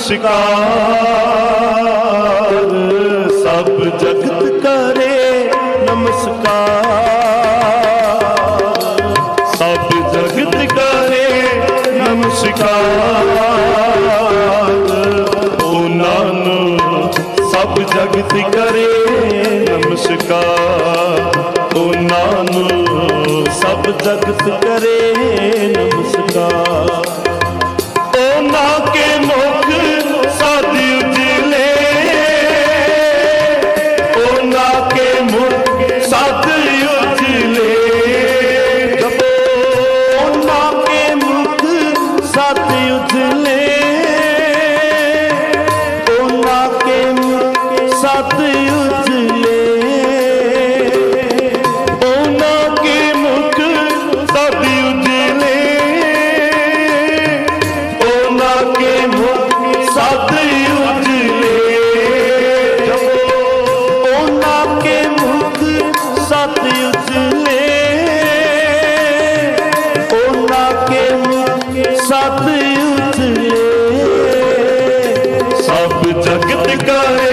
ਨਮਸਕਾਰ। ਸਭ ਜਗਤ ਕਰੇ ਨਮਸਕਾਰ। ਸਭ ਜਗਤ ਕਰੇ ਨਮਸਕਾਰ। ਉਹਨਾਂ ਨੂੰ ਸਭ ਜਗਤ ਕਰੇ ਨਮਸਕਾਰ। ਉਹਨਾਂ ਨੂੰ ਸਭ ਜਗਤ ਕਰੇ ਨਮਸਕਾਰ। ਮੁਖ ਸਦ ਸਭ ਜਗਤ ਕਰੇ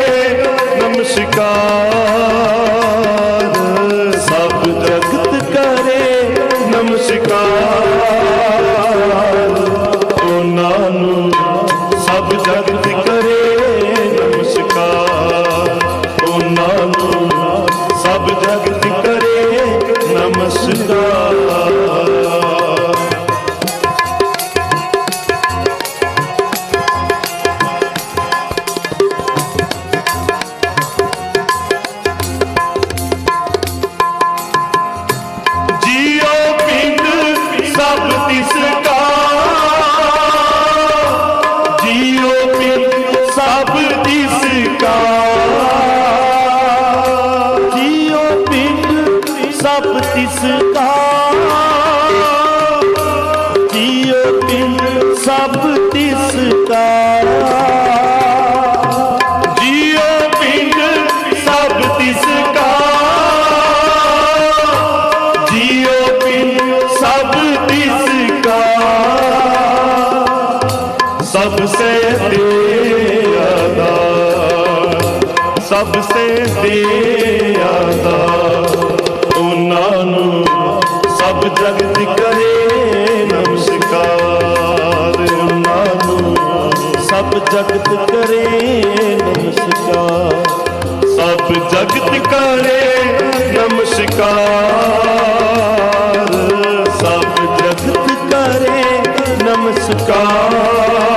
ਸਭ ਸੇ ਦਿਆਦਾ ਉਹਨਾਂ ਨੂੰ ਸਭ ਜਗਤ ਕਰੇ ਨਮਸਕਾਰ। ਉਹਨਾਂ ਨੂੰ ਸਭ ਜਗਤ ਕਰੇ ਨਮਸਕਾਰ। ਸਭ ਜਗਤ ਕਰੇ ਨਮਸਕਾਰ। ਸਭ ਜਗਤ ਕਰੇ ਨਮਸਕਾਰ।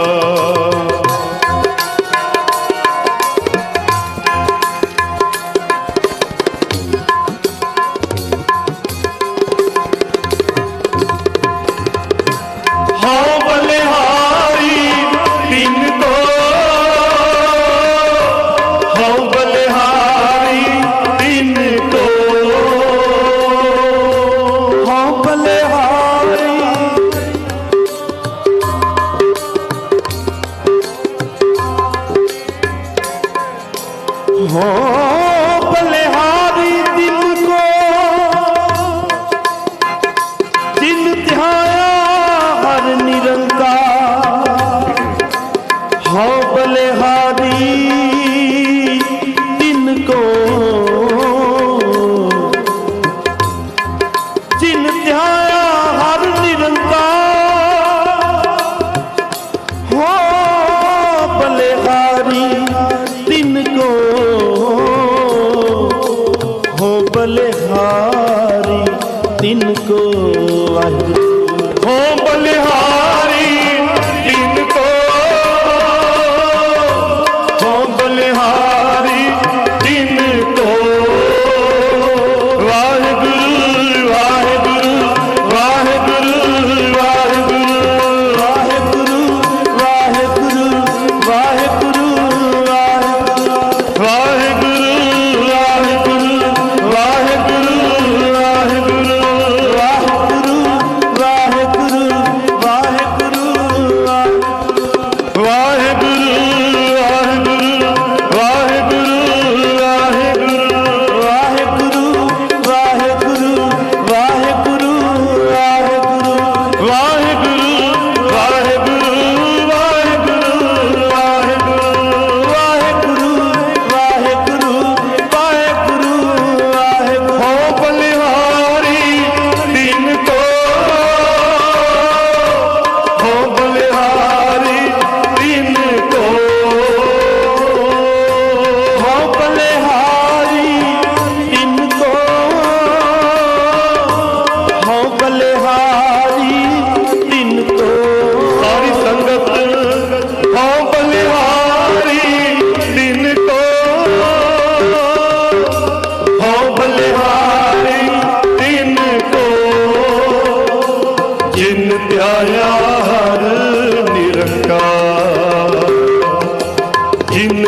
ਜਿਨ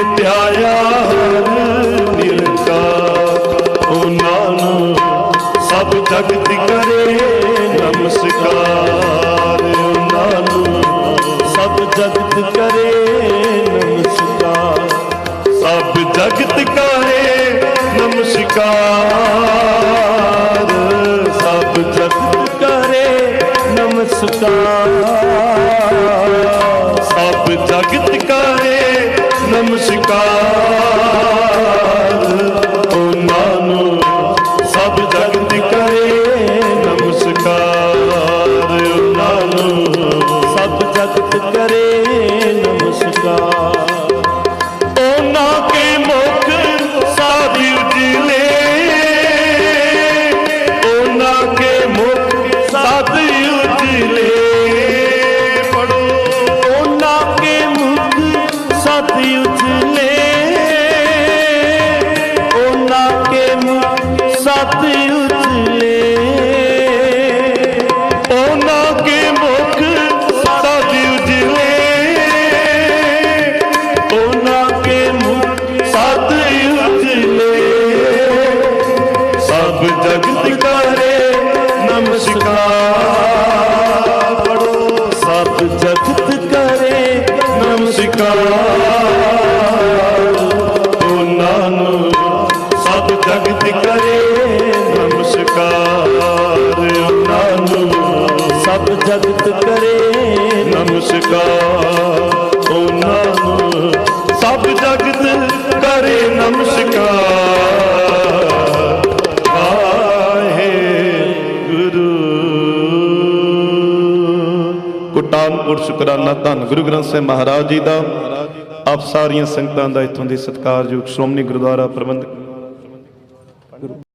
ਸਭ ਜਗਤ ਕਰੇ ਨਮਸਕਾਰ। ਸਭ ਜਗਤ ਕਰੇ ਨਮਸਕਾਰ। ਸਭ ਜਗਤ ਕਰੇ ਨਮਸਕਾਰ। ਜਗਤ ਕਰੇ। ਨਮਸਕਾਰ ਉਹਨਾਂ ਨੂੰ ਸਭ ਜਗਤ ਕਰੇ ਨਮਸਕਾਰ ਆਹੇ ਗੁਰੂ ਸ਼ੁਕਰਾਨਾ ਧੰਨ ਗੁਰੂ ਗ੍ਰੰਥ ਸਾਹਿਬ ਮਹਾਰਾਜ ਜੀ ਦਾ। ਆਪ ਸਾਰੀਆਂ ਸੰਗਤਾਂ ਦਾ ਇਥੋਂ ਦੀ ਸਤਿਕਾਰਯੋਗ ਸ਼੍ਰੋਮਣੀ ਗੁਰਦੁਆਰਾ ਪ੍ਰਬੰਧਕ